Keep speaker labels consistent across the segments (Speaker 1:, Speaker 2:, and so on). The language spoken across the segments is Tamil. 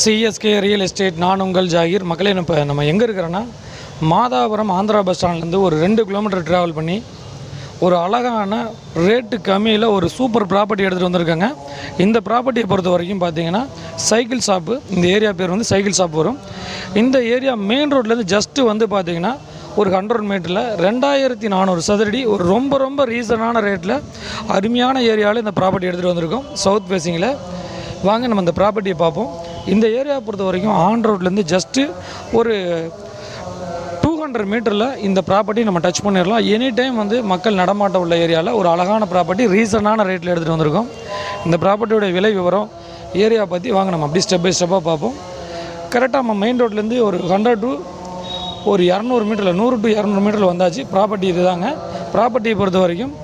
Speaker 1: சிஎஸ்கே ரியல் எஸ்டேட் நான் உங்கள் ஜாகிர். மக்களே இப்போ நம்ம எங்கே இருக்கிறோன்னா மாதாபுரம் ஆந்திரா பஸ் ஸ்டாண்ட்லேருந்து ஒரு ரெண்டு கிலோமீட்டர் ட்ராவல் பண்ணி ஒரு அழகான ரேட்டு கம்மியில் ஒரு சூப்பர் ப்ராப்பர்ட்டி எடுத்துகிட்டு வந்திருக்காங்க. இந்த ப்ராப்பர்ட்டியை பொறுத்த வரைக்கும் பார்த்தீங்கன்னா சைக்கிள் ஷாப்பு இந்த ஏரியா பேர் வந்து சைக்கிள் ஷாப் வரும். இந்த ஏரியா மெயின் ரோட்லேருந்து ஜஸ்ட்டு வந்து பார்த்தீங்கன்னா ஒரு ஹண்ட்ரட் மீட்டரில் ரெண்டாயிரத்தி நானூறு சதுரடி ஒரு ரொம்ப ரொம்ப ரீசனான ரேட்டில் அருமையான ஏரியாவில் இந்த ப்ராப்பர்ட்டி எடுத்துகிட்டு வந்திருக்கோம். சவுத் ஃபேஸிங்கில் வாங்க நம்ம இந்த ப்ராப்பர்ட்டியை பார்ப்போம். இந்த ஏரியா பொறுத்த வரைக்கும் ஆன் ரோட்லேருந்து ஜஸ்ட்டு ஒரு டூ ஹண்ட்ரட் மீட்டரில் இந்த ப்ராப்பர்ட்டி நம்ம டச் பண்ணிடலாம். எனி டைம் வந்து மக்கள் நடமாட்டம் உள்ள ஏரியாவில் ஒரு அழகான ப்ராப்பர்ட்டி ரீசனான ரேட்டில் எடுத்துகிட்டு வந்திருக்கோம். இந்த ப்ராப்பர்ட்டியோட விலை விவரம் ஏரியா பற்றி வாங்க நம்ம அப்படி ஸ்டெப் பை ஸ்டெப்பாக பார்ப்போம். கரெக்டாக நம்ம மெயின் ரோட்லேருந்து ஒரு ஹண்ட்ரட் டு ஒரு இரநூறு மீட்டரில் நூறு டு இரநூறு மீட்டரில் வந்தாச்சு. ப்ராப்பர்ட்டி இதுதாங்க. ப்ராப்பர்ட்டியை பொறுத்த வரைக்கும்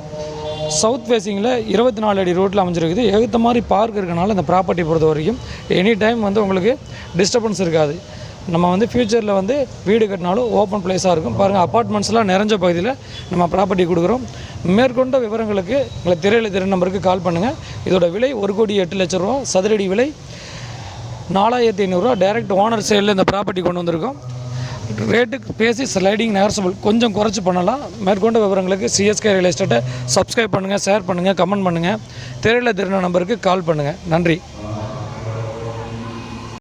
Speaker 1: சவுத் ஃபேஸிங்கில் இருபத்தி நாலு அடி ரோட்டில் அமைஞ்சிருக்குது. ஏற்ற மாதிரி பார்க் இருக்கனால இந்த ப்ராப்பர்ட்டி பொறுத்த வரைக்கும் எனி டைம் வந்து உங்களுக்கு டிஸ்டர்பன்ஸ் இருக்காது. நம்ம வந்து ஃப்யூச்சரில் வந்து வீடு கட்டினாலும் ஓப்பன் பிளேஸாக இருக்கும். பாருங்கள் அப்பார்ட்மெண்ட்ஸ்லாம் நிறைஞ்ச பகுதியில் நம்ம ப்ராப்பர்ட்டி கொடுக்குறோம். மேற்கொண்ட விவரங்களுக்கு எங்களை திரையில திரு நம்பருக்கு கால் பண்ணுங்கள் இதோட விலை ஒரு கோடி எட்டு லட்ச ரூபா. சதுரடி விலை நாலாயிரத்தி ஐநூறுரூவா டைரக்ட் ஓனர் சைடில் இந்த ப்ராப்பர்ட்டி கொண்டு வந்திருக்கோம். ரேட்டுக்கு பேசி ஸ்லைடிங் நேர்சபிள் கொஞ்சம் குறைச்சி பண்ணலாம். மேற்கொண்ட விவரங்களுக்கு சிஎஸ்கே ரியல் எஸ்டேட்டை சப்ஸ்கிரைப் பண்ணுங்கள் ஷேர் பண்ணுங்கள் கமெண்ட் பண்ணுங்கள் தெரியல திருநா நம்பருக்கு கால் பண்ணுங்கள் நன்றி.